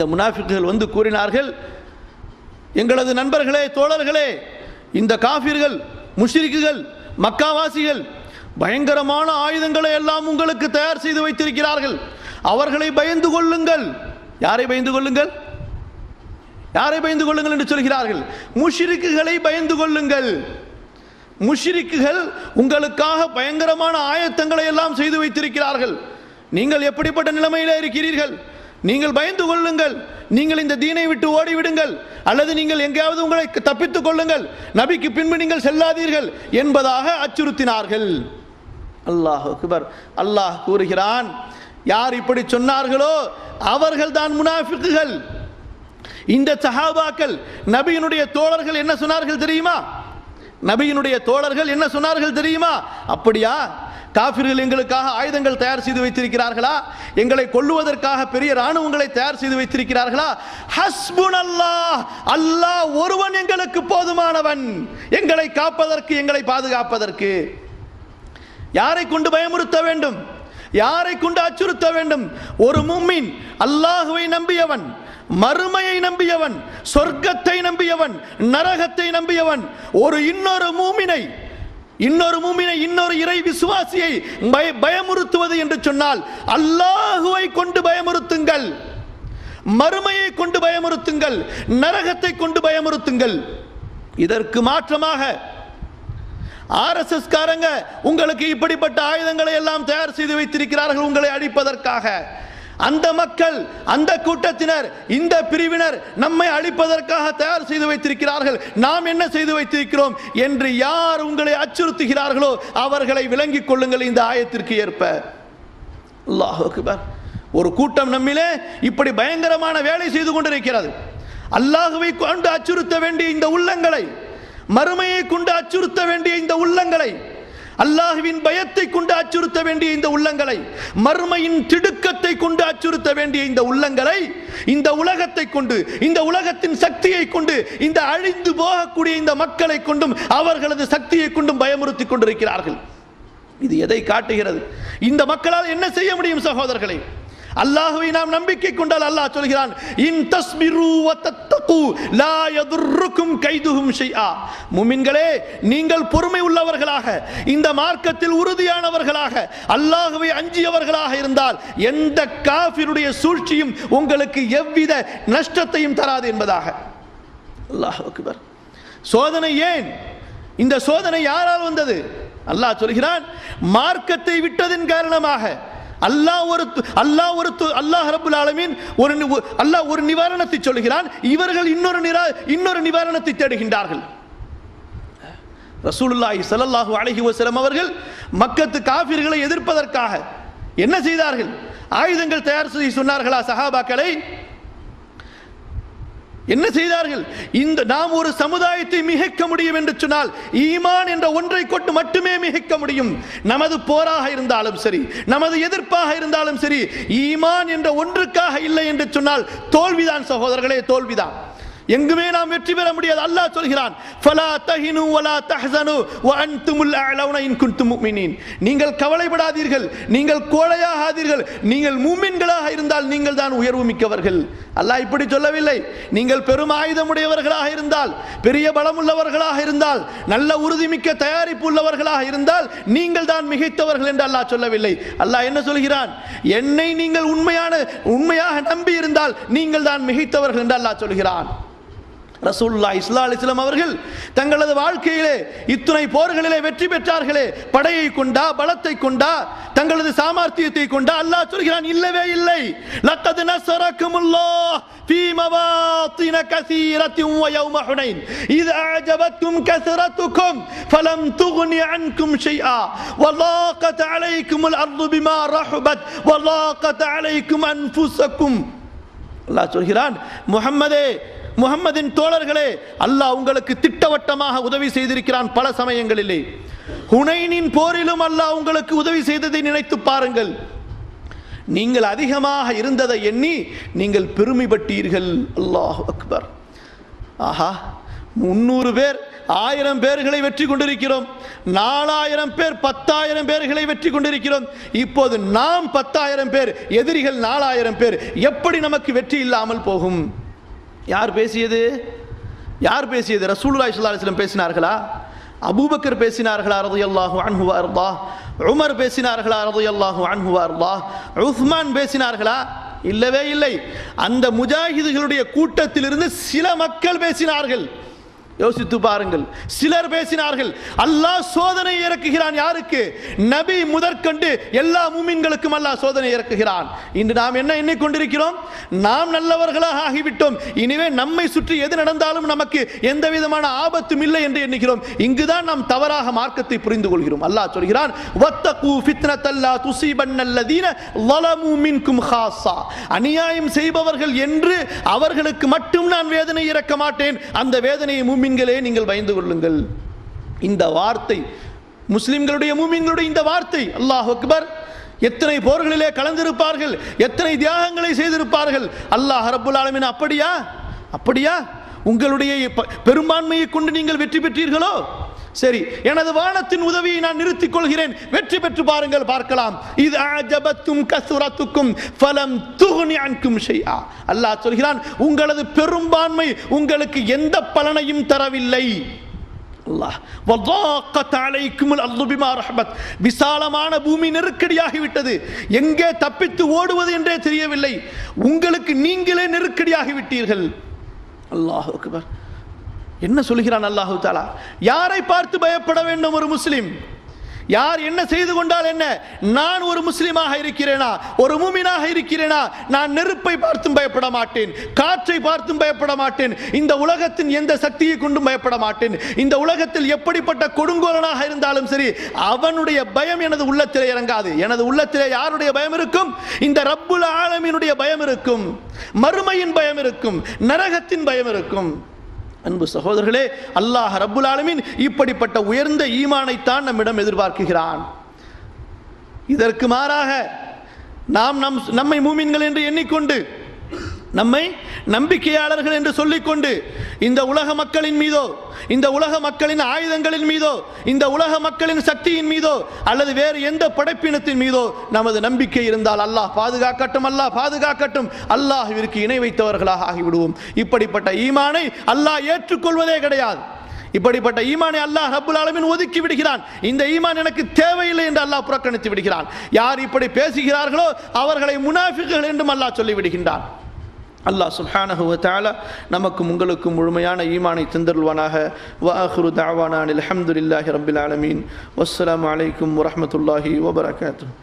இந்த முனாஃபிக்குகள் வந்து கூறினார்கள் எங்களது நண்பர்களே தோழர்களே இந்த காஃபிர்கள் முஷிரிக்குகள் மக்காவாசிகள் பயங்கரமான ஆயுதங்களை எல்லாம் உங்களுக்கு தயார் செய்து வைத்திருக்கிறார்கள். அவர்களை பயந்து கொள்ளுங்கள். யாரை பயந்து கொள்ளுங்கள்? யாரை பயந்து கொள்ளுங்கள் என்று சொல்கிறார்கள்? முஷிரிக்குகளை பயந்து கொள்ளுங்கள். முஷ்ரிக்குகள் உங்களுக்காக பயங்கரமான ஆயத்தங்களை எல்லாம் செய்து வைத்திருக்கிறார்கள். நீங்கள் எப்படிப்பட்ட நிலைமையில இருக்கிறீர்கள்? நீங்கள் பயந்து கொள்ளுங்கள். நீங்கள் இந்த தீனை விட்டு ஓடிவிடுங்கள். அல்லது நீங்கள் எங்கேயாவது உங்களை தப்பித்துக் கொள்ளுங்கள். நபிக்கு பின்பு நீங்கள் செல்லாதீர்கள் என்பதாக அச்சுறுத்தினார்கள். அல்லாஹ் அக்பர். அல்லாஹ் கூறுகிறான் யார் இப்படி சொன்னார்களோ அவர்கள் தான் முனாஃபிக்குகள். இந்த சஹாபாக்கள் நபியினுடைய தோழர்கள் என்ன சொன்னார்கள் தெரியுமா? நபியினுடைய தோழர்கள் என்ன சொன்னார்கள் தெரியுமா? அப்படியா? காபிர்கள் எங்களுக்காக ஆயுதங்கள் தயார் செய்து வைத்திருக்கிறார்களா? எங்களை கொல்லுவதற்காக பெரிய ராணுவங்களை தயார் செய்து வைத்திருக்கிறார்களா? ஹஸ்புன் அல்லாஹ் அல்லாஹ் ஒருவன் எங்களுக்கு போதுமானவன். எங்களை காப்பதற்கு எங்களை பாதுகாப்பதற்கு. யாரை கொண்டு பயமுறுத்த வேண்டும்? யாரை கொண்டு அச்சுறுத்த வேண்டும்? ஒரு மும்மின் அல்லாஹுவை நம்பியவன் மறுமையை நம்பியவன் சொர்க்கத்தை நம்பியவன் நரகத்தை நம்பியவன் ஒரு இன்னொரு மூமினை இன்னொரு மூமினை இன்னொரு இறை விசுவாசியை பய- பயமுறுத்துவது என்று சொன்னால் அல்லாஹுவை கொண்டு பயமுறுத்துங்கள். மறுமையை கொண்டு பயமுறுத்துங்கள். நரகத்தை கொண்டு பயமுறுத்துங்கள். இதற்கு மாற்றமாக ஆர்எஸ்எஸ் காரங்க உங்களுக்கு இப்படிப்பட்ட ஆயுதங்களை எல்லாம் தயார் செய்து வைத்திருக்கிறார்கள் உங்களை அழிப்பதற்காக அந்த மக்கள் அந்த கூட்டத்தினர் இந்த பிரிவினர் நம்மை அழிப்பதற்காக தயார் செய்து வைத்திருக்கிறார்கள். நாம் என்ன செய்து வைத்திருக்கிறோம் என்று யார் உங்களை அச்சுறுத்துகிறார்களோ அவர்களை விளங்கிக் கொள்ளுங்கள் இந்த ஆயத்திற்கு ஏற்ப. ஒரு கூட்டம் நம்மிலே இப்படி பயங்கரமான வேலை செய்து கொண்டிருக்கிறது. அல்லாஹுவை கொண்டு அச்சுறுத்த வேண்டிய இந்த உள்ளங்களை மறுமையை கொண்டு அச்சுறுத்த வேண்டிய இந்த உள்ளங்களை அல்லாஹுவின் பயத்தை கொண்டு அச்சுறுத்த வேண்டிய இந்த உள்ளங்களை மறுமையின் திடுக்கத்தை கொண்டு அச்சுறுத்த வேண்டிய இந்த உள்ளங்களை இந்த உலகத்தை கொண்டு இந்த உலகத்தின் சக்தியை கொண்டு இந்த அழிந்து போகக்கூடிய இந்த மக்களை கொண்டும் அவர்களது சக்தியை கொண்டும் பயமுறுத்தி கொண்டிருக்கிறார்கள். இது எதை காட்டுகிறது? இந்த மக்களால் என்ன செய்ய முடியும் சகோதரர்களை? அல்லாஹுவை நாம் நம்பிக்கை கொண்டால் அல்லாஹ் சொல்கிறான் இன் தஸ்பிரு வ தத்தகு லா முமின்களே நீங்கள் பொறுமை உள்ளவர்களாக இந்த மார்க்கத்தில் உறுதியானவர்களாக அல்லாஹுவை அஞ்சியவர்களாக இருந்தால் எந்த காஃபிருடைய சூழ்ச்சியும் உங்களுக்கு எவ்வித நஷ்டத்தையும் தராது என்பதாக. அல்லாஹ் அக்பர். சோதனை ஏன்? இந்த சோதனை யாரால் வந்தது? அல்லாஹ் சொல்கிறான் மார்க்கத்தை விட்டதன் காரணமாக. அல்லாஹ் ஒரு து- அல்லாஹ் ஒரு அல்லாஹ் ரபுல் ஆலமீன் ஒரு அல்லாஹ் ஒரு நிவாரணத்தை சொல்கிறான். இவர்கள் இன்னொரு நிரா இன்னொரு நிவாரணத்தை தேடுகின்றார்கள். ரசூலுல்லாஹி ஸல்லல்லாஹு அலைஹி வஸல்லம் அவர்கள் மக்கத்து காஃபிர்களை எதிர்ப்பதற்காக என்ன செய்தார்கள்? ஆயுதங்கள் தயார் செய்ய சொன்னார்களா சஹாபாக்களை? என்ன செய்தார்கள்? இந்த நாம் ஒரு சமுதாயத்தை மிகைக்க முடியும் என்று சொன்னால் ஈமான் என்ற ஒன்றை கொண்டு மட்டுமே மிகைக்க முடியும். நமது போராக இருந்தாலும் சரி நமது எதிர்ப்பாக இருந்தாலும் சரி ஈமான் என்ற ஒன்றுக்காக இல்லை என்று சொன்னால் தோல்விதான் சகோதரர்களே தோல்விதான். எங்குமே நாம் வெற்றி பெற முடியாது. அல்லாஹ் சொல்கிறான் ஃபலா தஹினு வலா தஹ்சனு வ அன்துமுல் அலவுன இன் குன்தும் முஃமினீன் நீங்கள் கவலைப்படாதீர்கள் நீங்கள் கோழையாகாதீர்கள். நீங்கள் மூமின்களாக இருந்தால் நீங்கள் தான் உயர்வு மிக்கவர்கள். அல்லாஹ் இப்படி சொல்லவில்லை. நீங்கள் பெரும் ஆயுதமுடையவர்களாக இருந்தால் பெரிய பலமுள்ளவர்களாக இருந்தால் நல்ல உறுதிமிக்க தயாரிப்பு உள்ளவர்களாக இருந்தால் நீங்கள் தான் மிகைத்தவர்கள் என்று அல்லாஹ் சொல்லவில்லை. அல்லாஹ் என்ன சொல்கிறான்? என்னை நீங்கள் உண்மையான உண்மையாக நம்பி இருந்தால் நீங்கள் தான் மிகைத்தவர்கள் என்று அல்லாஹ் சொல்கிறான். ரசூலுல்லாஹி ஸல்லல்லாஹு அலைஹி வஸல்லம் அவர்கள் தங்களது வாழ்க்கையிலே இத்துணை போர்களிலே வெற்றி பெற்றார்களே படையை கொண்டா பலத்தை கொண்டா தங்களது சாமர்த்தியத்தை கொண்டா அல்லாஹ் சொல்கிறான் இல்லவே இல்லை லக்கத் நஸரக்குமுல்லாஹ் في مواطن كثيرة ويوم حنين إذ أعجبتكم كثرتكم فلم تغن عنكم شيئا وضاقت عليكم الأرض بما رحبت وضاقت عليكم أنفسكم அல்லாஹ் சொல்கிறான் முஹம்மதே முகம்மதின் தோழர்களே அல்லாஹ் உங்களுக்கு திட்டவட்டமாக உதவி செய்திருக்கிறான் பல சமயங்களிலே. ஹுனைனின் போரிலும் அல்லாஹ் உங்களுக்கு உதவி செய்ததை நினைத்து பாருங்கள். நீங்கள் அதிகமாக இருந்ததை எண்ணி நீங்கள் பெருமைப்பட்டீர்கள். அல்லாஹ் அக்பர். ஆஹா முன்னூறு பேர் ஆயிரம் பேர்களை வெற்றி கொண்டிருக்கிறோம். நாலாயிரம் பேர் பத்தாயிரம் பேர்களை வெற்றி கொண்டிருக்கிறோம். இப்போது நாம் பத்தாயிரம் பேர் எதிரிகள் நாலாயிரம் பேர் எப்படி நமக்கு வெற்றி இல்லாமல் போகும்? யார் பேசியது? யார் பேசியது? ரசூலுல்லாஹி ஸல்லல்லாஹு பேசினார்களா? அபூபக்கர் பேசினார்களா? ரது அன்ஹு வ அர்தாஹ் உமர் பேசினார்களா? ரது அன்ஹு வ அர்தாஹ் உஸ்மான் பேசினார்களா? இல்லவே இல்லை. அந்த முஜாஹிதுகளுடைய கூட்டத்திலிருந்து சில மக்கள் பேசினார்கள். யோசித்து பாருங்கள். சிலர் பேசினார்கள் அல்லாஹ் சோதனை இறக்குகிறான் யாருக்கு? நபி முதற்கண்டு எல்லா மூமின்களுக்கும் அல்லாஹ் சோதனை இறக்குகிறான். இன்று நாம் என்ன எண்ணிக்கொண்டிருக்கிறோம் நாம் நல்லவர்களாக ஆகிவிட்டோம். இனிவே நம்மை சுற்றி எது நடந்தாலும் நமக்கு எந்த விதமான ஆபத்தும் இல்லை என்று எண்ணுகிறோம். இங்குதான் நாம் தவறாக மார்க்கத்தை புரிந்து கொள்கிறோம். அல்லாஹ் சொல்கிறான் அநியாயம் செய்பவர்கள் என்று அவர்களுக்கு மட்டும் நான் வேதனை இறக்க மாட்டேன். அந்த வேதனையை மூமின்களே நீங்கள் பயந்து கொள்ளுங்கள். இந்த வார்த்தை முஸ்லிம்களுடைய மூமின்களுடைய இந்த வார்த்தை அல்லாஹ் அக்பர் எத்தனை போர்களிலே கலந்திருப்பார்கள் எத்தனை தியாகங்களை செய்திருப்பார்கள் அல்லாஹ் ரப்புல் ஆலமின் அப்படியா? அப்படியா? உங்களுடைய பெரும்பான்மையை கொண்டு நீங்கள் வெற்றி பெற்றீர்களோ? சரி எனது வானத்தின் உதவியை நான் நிறுத்திக் கொள்கிறேன். வெற்றி பெற்று பாருங்கள் பார்க்கலாம். இது அஜபத்தும் கசுரத்துக்கும் பலம் துகுனி அன்கும் செய்யா அல்லாஹ் சொல்கிறான் உங்களது பெரும்பான்மை உங்களுக்கு எந்த பலனையும் தரவில்லை. அல்லாஹ் விசாலமான பூமி நெருக்கடியாகிவிட்டது. எங்கே தப்பித்து ஓடுவது என்றே தெரியவில்லை. உங்களுக்கு நீங்களே நெருக்கடியாகிவிட்டீர்கள். அல்லாஹ் அக்பர். என்ன சொல்கிறான் அல்லாஹு தாலா யாரை பார்த்து பயப்பட வேண்டும் ஒரு முஸ்லீம்? யார் என்ன செய்து கொண்டால் என்ன? நான் ஒரு முஸ்லீமாக இருக்கிறேனா? ஒரு மூமினாக இருக்கிறேனா? நான் நெருப்பை பார்த்தும் பயப்பட மாட்டேன். காற்றை பார்த்தும் பயப்பட மாட்டேன். இந்த உலகத்தின் எந்த சக்தியை கொண்டும் பயப்பட மாட்டேன். இந்த உலகத்தில் எப்படிப்பட்ட கொடுங்கோலனாக இருந்தாலும் சரி அவனுடைய பயம் எனது உள்ளத்திலே இறங்காது. எனது உள்ளத்திலே யாருடைய பயம் இருக்கும்? இந்த ரப்புல் ஆலமினுடைய பயம் இருக்கும். மறுமையின் பயம் இருக்கும். நரகத்தின் பயம் இருக்கும். அன்பு சகோதரர்களே அல்லாஹ் ரபுல் ஆலமீன் இப்படிப்பட்ட உயர்ந்த ஈமானைத்தான் நம்மிடம் எதிர்பார்க்குகிறான் இதற்கு மாறாக நாம் நம் நம்மை மூமின்கள் என்று எண்ணிக்கொண்டு நம்மை நம்பிக்கையாளர்கள் என்று சொல்லிக்கொண்டு இந்த உலக மக்களின் மீதோ இந்த உலக மக்களின் ஆயுதங்களின் மீதோ இந்த உலக மக்களின் சக்தியின் மீதோ அல்லது வேறு எந்த படைப்பினத்தின் மீதோ நமது நம்பிக்கை இருந்தால் அல்லாஹ் பாதுகாக்கட்டும் அல்லாஹ் பாதுகாக்கட்டும். அல்லாஹிற்கு இணை வைத்தவர்களாக ஆகிவிடுவோம். இப்படிப்பட்ட ஈமானை அல்லாஹ் ஏற்றுக்கொள்வதே கிடையாது. இப்படிப்பட்ட ஈமானை அல்லாஹ் ரபுல் ஆலமின் ஒதுக்கி விடுகிறான். இந்த ஈமான் எனக்கு தேவையில்லை என்று அல்லாஹ் புறக்கணித்து விடுகிறான். யார் இப்படி பேசுகிறார்களோ அவர்களை முனாஃபிக்குகள் என்றும் அல்லாஹ் சொல்லிவிடுகின்றான். அல்லாஹ் சுப்ஹானஹு வ தஆலா நமக்கும் உங்களுக்கும் முழுமையான ஈமானை தந்தருள்வானாக வ ஆஹிரு தஅவானா அனில் ஹம்துலில்லாஹி ரப்பில் ஆலமீன் வஸ்ஸலாமு அலைக்கும் வரஹ்மத்துல்லாஹி வபரகாத்துஹு